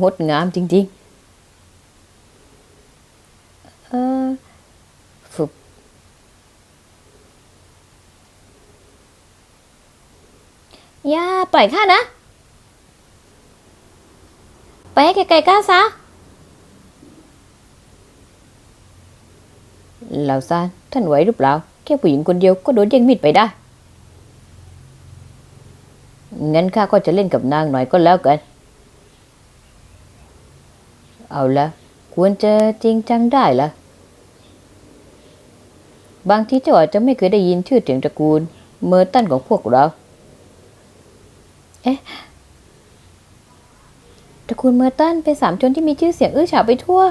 งดงามจริงๆ เออฝึบอย่าปล่อยข้านะ ไปให้ไกลๆก้าซะเหล่าซานท่านไหวหรือเปล่า แค่ผู้หญิงคนเดียวก็โดนแย่งมีดไปได้ งั้นข้าก็จะเล่นกับนางหน่อยก็แล้วกัน เอาละควรจะจริงจังได้ละบางทีเจ้าอาจจะไม่เคยได้ยินชื่อเสียงตระกูล เมอร์ตันของพวกเรา เอ๊ะ ตระกูลเมอร์ตันเป็นสามชนที่มีชื่อเสียงอื้อฉาวไปทั่ว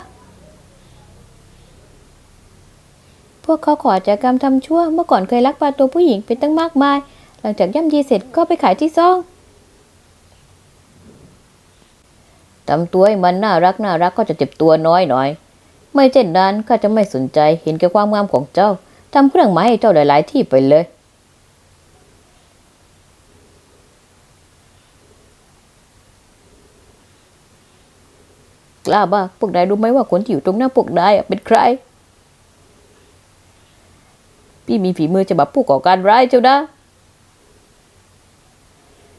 พวกเขาขออาชญากรรมทำชั่ว เมื่อก่อนเคยลักพาตัวผู้หญิงเป็นตั้งมากมาย หลังจากย่ำยีเสร็จก็ไปขายที่ซ่อง ทำตัวให้มันน่ารักน่ารักก็จะเจ็บตัวน้อยหน่อย ไม่เช่นนั้นก็จะไม่สนใจเห็นแก่ความงามของเจ้าทำเครื่องหมายให้เจ้าหลาย ๆ ที่ไปเลย กล้าบ้าพวกนายรู้ไหมว่าคนที่อยู่ตรงหน้าพวกนายเป็นใคร พี่มีฝีมือจะแบบผู้ก่อการร้ายเจ้านะ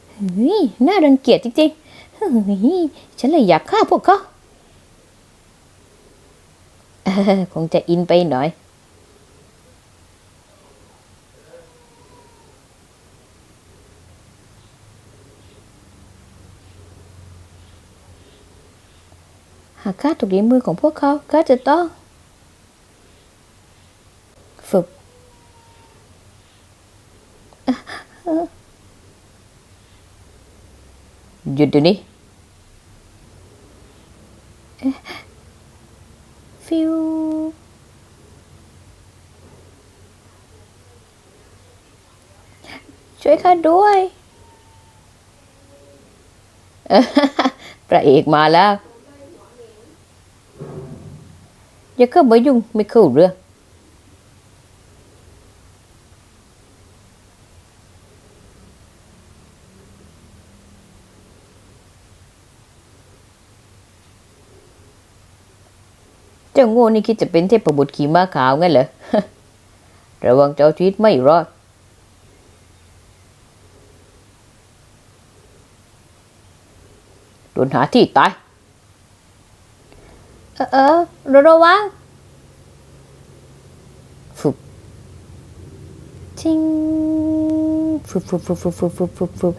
เฮ้ยน่ารังเกียจจริง ๆ เฮ้ยฉันเลยอยากฆ่าพวกเขาเออคงจะอินไปหน่อย หากข้าถูกในมือของพวกเขาข้าจะต้อง ฝึก หยุดเดี๋ยวนี้ฟิวช่วยข้าด้วย พระเอกมาแล้ว อย่าเข้ามายุ่งไม่เข้าเรื่อง จ้าโง่นี่คิดจะเป็นเทพบุตรขี่ม้าขาวงั้นเหรอ ระวังเจ้าชีวิตไม่รอด โดนหาที่ตาย เออเออระวังฟุบทิงฟุบฟุบฟุบฟุบฟุบฟุบฟุบ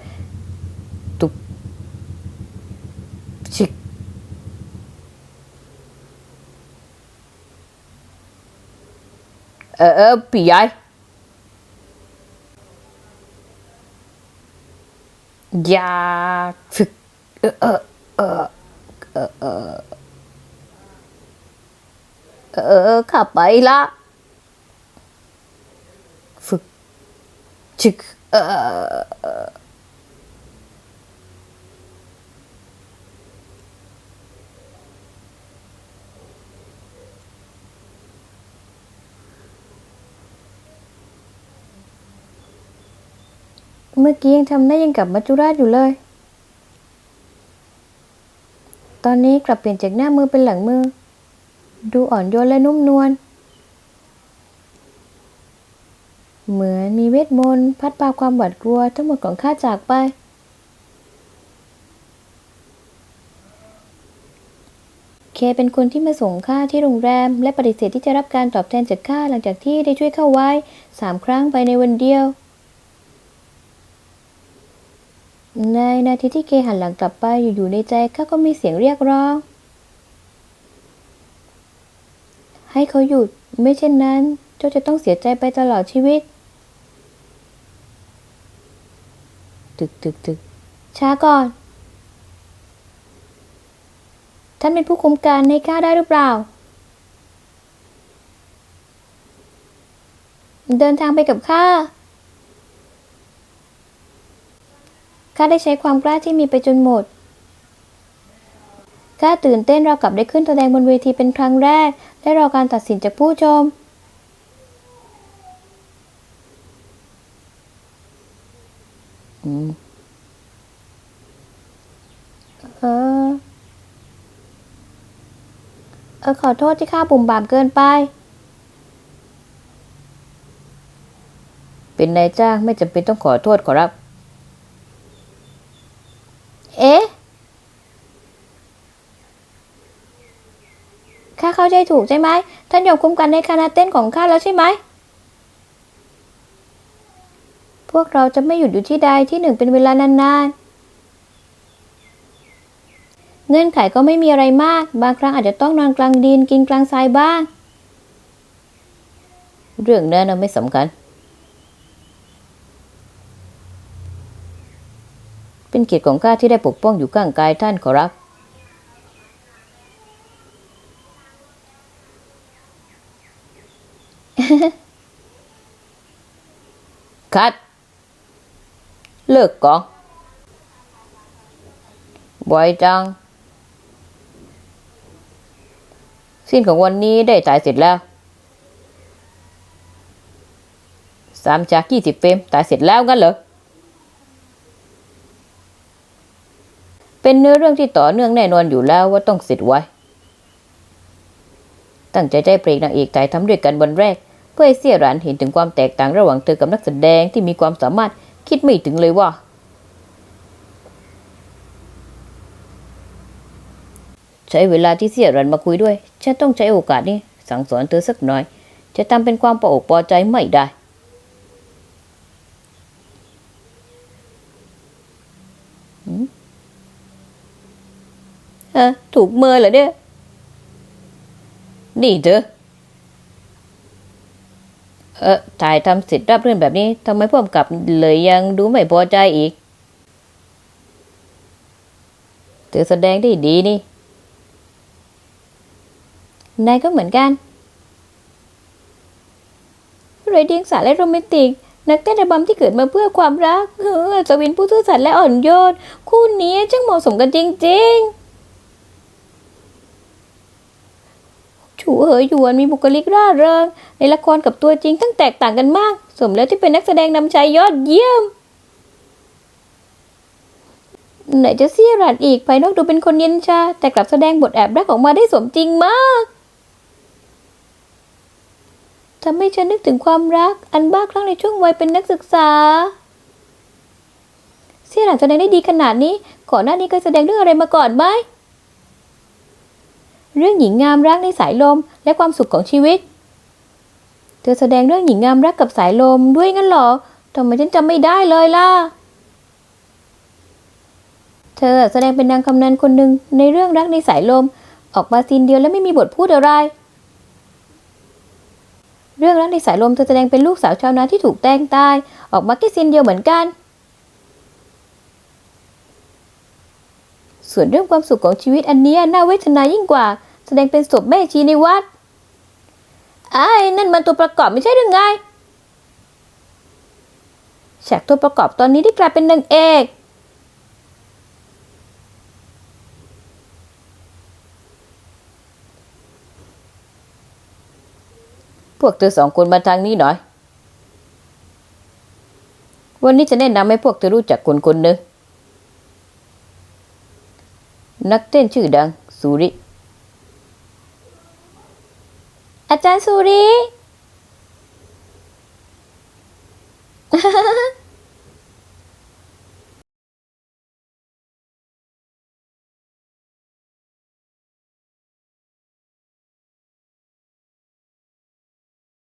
Ờ, ờ, ở PI. Dạ, thực... Ờ, ờ, ờ, ờ, ờ. Ờ, ờ khả bấy là... Phực... Trực... Ờ, ờ, ờ. เมื่อกี้ยังทำได้ยังกับมัจจุราชอยู่เลย ตอนนี้กลับเปลี่ยนจากหน้ามือเป็นหลังมือ ดูอ่อนโยนและนุ่มนวล เหมือนมีเวทมนต์พัดพาความหวาดกลัวทั้งหมดของข้าจากไป เคเป็นคนที่มาส่งข้าที่โรงแรม และปฏิเสธที่จะรับการตอบแทนจากข้าหลังจากที่ได้ช่วยเข้าไว้สามครั้งไปในวันเดียว ในนาทีที่เคหันหลังกลับไปอยู่ๆในใจข้าก็มีเสียงเรียกร้อง ให้เขาหยุดไม่เช่นนั้น เจ้าจะต้องเสียใจไปตลอดชีวิต ตึกตึกตึกช้าก่อน ท่านเป็นผู้คุมการในข้าได้หรือเปล่า เดินทางไปกับข้า ข้าได้ใช้ความกล้าที่มีไปจนหมดข้าตื่นเต้นราวกับได้ขึ้นแสดงบนเวทีเป็นครั้งแรกและรอการตัดสินจากผู้ชมเเออ เออขอโทษที่ข้าบุ่มบามเกินไป เป็นนายจ้างไม่จำเป็นต้องขอโทษขอรับ เอ๊ะ ข้าเข้า ใจถูกใช่ไหมท่านยอมคุ้มกันในคณะเต้นของข้าแล้วใช่ไหมพวกเราจะไม่หยุดอยู่ที่ใดที่หนึ่งเป็นเวลานานๆ เงื่อนไขก็ไม่มีอะไรมาก บางครั้งอาจจะต้องนอนกลางดินกินกลางทรายบ้าง เรื่องนั้นไม่สำคัญ เป็นเกียรติของข้าที่ได้ปกป้องอยู่ข้างกายท่านขอรับ คัด เลิกก่อนบ่อยจัง สิ้นของวันนี้ได้ถ่ายเสร็จแล้วสามจากยี่สิบเฟรมถ่ายเสร็จแล้วงั้นเหรอ เป็นเนื้อเรื่องที่ต่อเนื่องแน่นอนอยู่แล้วว่าต้องเสร็จไวตั้งใจได้เพลงนางเอกถ่ายทำด้วยกันวันแรก พื่อให้เสี่ยรานเห็นถึงความแตกต่างระหว่างเธอกับนักแสดงที่มีความสามารถคิดไม่ถึงเลยว่า ใช้เวลาที่เสี่ยรันมาคุยด้วย ฉันต้องใช้โอกาสนี้สั่งสอนเธอสักหน่อย จะทำเป็นความปออกปอใจไม่ได้เออถูกเมื่อเหรอเนี่ยนี่เธอ เออถ่ายทำเสร็จรับเรื่องแบบนี้ทำไมพ่วงกับเลยยังดูไม่พอใจอีกเธอแสดงได้ดีนี่ นายก็เหมือนกันเรเดียงสาและโรแมนติก นักเต้นระบำที่เกิดมาเพื่อความรักเออจวินผู้ซื่อสัตย์และอ่อนโยน คู่นี้ช่างเหมาะสมกันจริง ๆ ฉูเหอหยวนมีบุคลิกร่าเริงในละครกับตัวจริงทั้งแตกต่างกันมาก สมแล้วที่เป็นนักแสดงนำชายยอดเยี่ยม ไหนจะเสียรัดอีกภายนอกดูเป็นคนเย็นชา แต่กลับแสดงบทแอบรักออกมาได้สมจริงมากทำให้ฉันนึกถึงความรัก อันบ้าคลั่งในช่วงวัยเป็นนักศึกษาเสียหลันแสดงได้ดีขนาดนี้ก่อนหน้านี้เคยแสดงเรื่องอะไรมาก่อนไหม เรื่องหญิงงามรักในสายลม และความสุขของชีวิต เธอแสดงเรื่องหญิงงามรักกับสายลมด้วยงั้นหรอทำไมฉันจำไม่ได้เลยล่ะ เธอแสดงเป็นนางกำนันคนหนึ่งในเรื่องรักในสายลม ออกมาซีนเดียวและไม่มีบทพูดอะไร เรื่องรักในสายลมเธอแสดงเป็นลูกสาวชาวนาที่ถูกแต่งตาย ออกมาแค่ซีนเดียวเหมือนกันส่วนเรื่องความสุขของชีวิตอันนี้น่าเวทนายิ่งกว่า แสดงเป็นศพแม่ชีในวัดไอ้นั่นมันตัวประกอบไม่ใช่หรือไงฉากตัวประกอบตอนนี้ได้กลายเป็นนางเอกพวกเธอสองคนมาทางนี้หน่อย วันนี้จะแนะนำให้พวกเธอรู้จักคนคนหนึ่งนักเต้นชื่อดัง สุริ อาจารย์สุริ